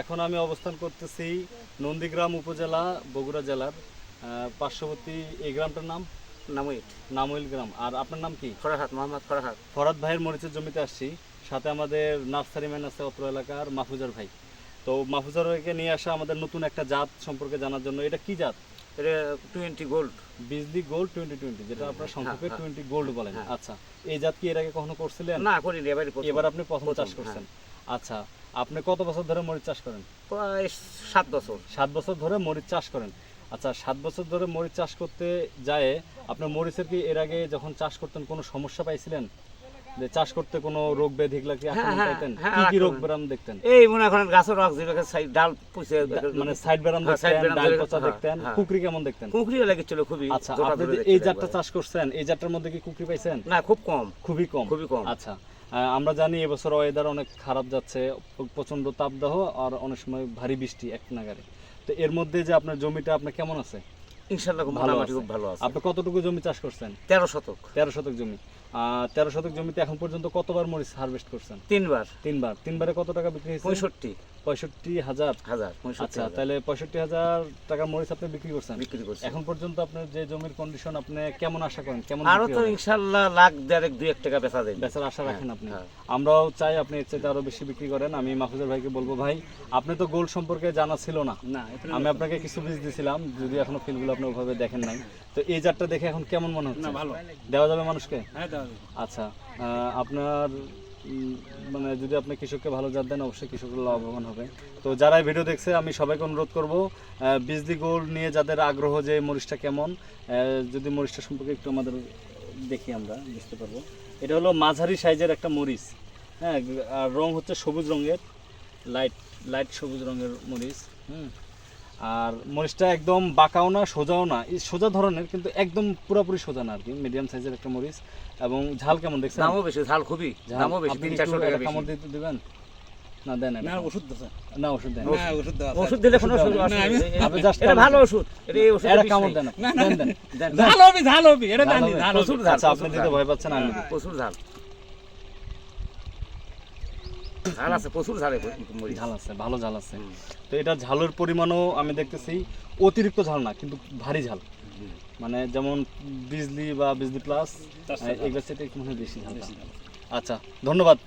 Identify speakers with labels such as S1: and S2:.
S1: এখন আমি অবস্থান করতেছি নন্দীগ্রাম উপজেলা বগুড়া জেলার পার্শ্ববর্তী এই গ্রামটার নাম?
S2: নামুইট
S1: নামইল গ্রাম। আর আপনার নাম কি?
S2: ফরাহাত মোহাম্মদ ফরাহাত।
S1: ফরাদ ভাইয়ের মরিচের জমিতে আসছি। সাথে আমাদের নার্সারি ম্যান আছে অত্র এলাকার মাহফুজার ভাই। তো মাহফুজার ভাইকে নিয়ে আসা আমাদের নতুন একটা জাত সম্পর্কে জানার জন্য এটা কি জাত?
S2: এটা twenty gold.
S1: Bijli gold twenty twenty যেটা আপনার সংক্ষেপে
S2: হ্যাঁ।
S1: টোয়েন্টি গোল্ড বলেন
S2: হ্যাঁ।
S1: আচ্ছা এই জাত কি এর আগে কখনো করছিলেন?
S2: না করিনি এবারে
S1: আপনি প্রথম
S2: প্রথম,
S1: চাষ করছেন। আচ্ছা আপনি কত বছর ধরে মরিচ চাষ করেন?
S2: প্রায় সাত বছর।
S1: সাত বছর ধরে মরিচ চাষ করেন। আচ্ছা সাত বছর ধরে মরিচ চাষ করতে যায় আপনার মরিচের কি এর আগে যখন চাষ করতেন কোনো সমস্যা পাইছিলেন? যে চাষ করতে কোনো রোগ ব্যাধি এগুলা কি আক্রমণ
S2: হ্যাঁ,
S1: পাইতেন?
S2: হ্যাঁ,
S1: কি কি রোগ ব্যারাম দেখতেন?
S2: এই মনে করেন গাছের যেভাবে সাইড ডাল পুষে
S1: মানে সাইড ব্যারাম
S2: হ্যাঁ,
S1: দেখতেন ডাল পচা
S2: হ্যাঁ,
S1: দেখতেন
S2: হ্যাঁ।
S1: কুকরি কেমন দেখতেন?
S2: কুঁকড়ি লেগেছিল খুবই
S1: আচ্ছা আপনি এই জাতটা চাষ করছেন এই জাতটার মধ্যে কি কুকরি পাইছেন?
S2: না খুব কম।
S1: খুবই কম।
S2: খুবই কম।
S1: আচ্ছা আমরা জানি এবছর ওয়েদার অনেক খারাপ যাচ্ছে প্রচণ্ড প্রচণ্ড তাপদাহ আর অনেক সময় ভারী বৃষ্টি এক নাগারে। তো এর মধ্যে যে আপনার জমিটা আপনার কেমন আছে?
S2: ইনশাল্লাহ খুব
S1: ভালো আছে।
S2: খুব ভালো আছে।
S1: আপনি কতটুকু জমি চাষ করছেন?
S2: তেরো শতক।
S1: তেরো শতক জমি। তেরো শতক জমিতে এখন পর্যন্ত কতবার মরিচ হারভেস্ট করছেন?
S2: তিনবার।
S1: তিনবার। তিনবারে কত টাকা বিক্রি হয়েছে?
S2: পঁয়ষট্টি।
S1: পঁয়ষট্টি হাজার।
S2: হাজার
S1: আচ্ছা তাহলে পঁয়ষট্টি হাজার টাকা মরিচ আপনি বিক্রি করছেন।
S2: বিক্রি করছি।
S1: এখন পর্যন্ত আপনার যে জমির কন্ডিশন আপনি কেমন আশা করেন? কেমন আরও
S2: তো ইনশাল্লাহ লাখ দেড়েক দুই এক টাকা বেচা দেয়
S1: বেচার আশা রাখেন আপনি।
S2: হ্যাঁ।
S1: আমরাও চাই আপনি এর চাইতে আরও বেশি বিক্রি করেন। আমি মাহফুজুর ভাইকে বলব ভাই আপনি তো গোল্ড সম্পর্কে জানা ছিল না।
S2: না
S1: আমি আপনাকে কিছু বীজ দিয়েছিলাম যদি এখনও ফিলগুলো আপনি ওভাবে দেখেন নাই। তো এই জাতটা দেখে এখন কেমন মনে হচ্ছে?
S2: ভালো।
S1: দেওয়া যাবে মানুষকে?
S2: হ্যাঁ
S1: আচ্ছা আপনার মানে যদি আপনি কৃষককে ভালো জাত দেন, অবশ্যই কৃষকের লাভবান হবে। তো যারা ভিডিও দেখছে, আমি সবাইকে অনুরোধ করব বিজলি গোল্ড নিয়ে যাদের আগ্রহ যে মরিচটা কেমন যদি মরিচটা সম্পর্কে একটু আমাদের দেখি আমরা, বুঝতে পারব। এটা হলো মাঝারি সাইজের একটা মরিচ হ্যাঁ আর রং হচ্ছে সবুজ রঙের, লাইট লাইট সবুজ রঙের মরিচ, হুম। আর মরিচটা একদম বাঁকাও না সোজাও না সোজা ধরনের কিন্তু একদম পুরোপুরি সোজা না আর কি মিডিয়াম সাইজের একটা মরিচ এবং ঝাল কেমন দেখছেন
S2: দামও বেশি ঝাল খুবই দামও বেশি তিন চারশো টাকা
S1: কামড় দিতে দিবেন না দেন এটা।
S3: ওষুধ
S1: না ওষুধ দেন
S3: না ওষুধ
S2: ওষুধ দিলে কোনো।
S1: আপনি just
S2: এটা ভালো ওষুধ এটা এই ওষুধ
S1: কামড় দেন
S3: না, না,
S1: দেন
S3: ঝাল হবে ঝাল হবে এটা জানি? ঝাল
S2: ঝাল
S1: আচ্ছা আপনি দিতে ভয় পাচ্ছেন আমি।
S2: প্রচুর ঝাল ঝাল আছে প্রচুর ঝাল
S1: ঝাল আছে ভালো ঝাল আছে। তো এটা ঝালের পরিমাণও আমি দেখতেছি অতিরিক্ত ঝাল না কিন্তু ভারী ঝাল। মানে যেমন বিজলি বা বিজলি প্লাস এগুলোর সাথে একটু বেশি ঝাল। আচ্ছা ধন্যবাদ।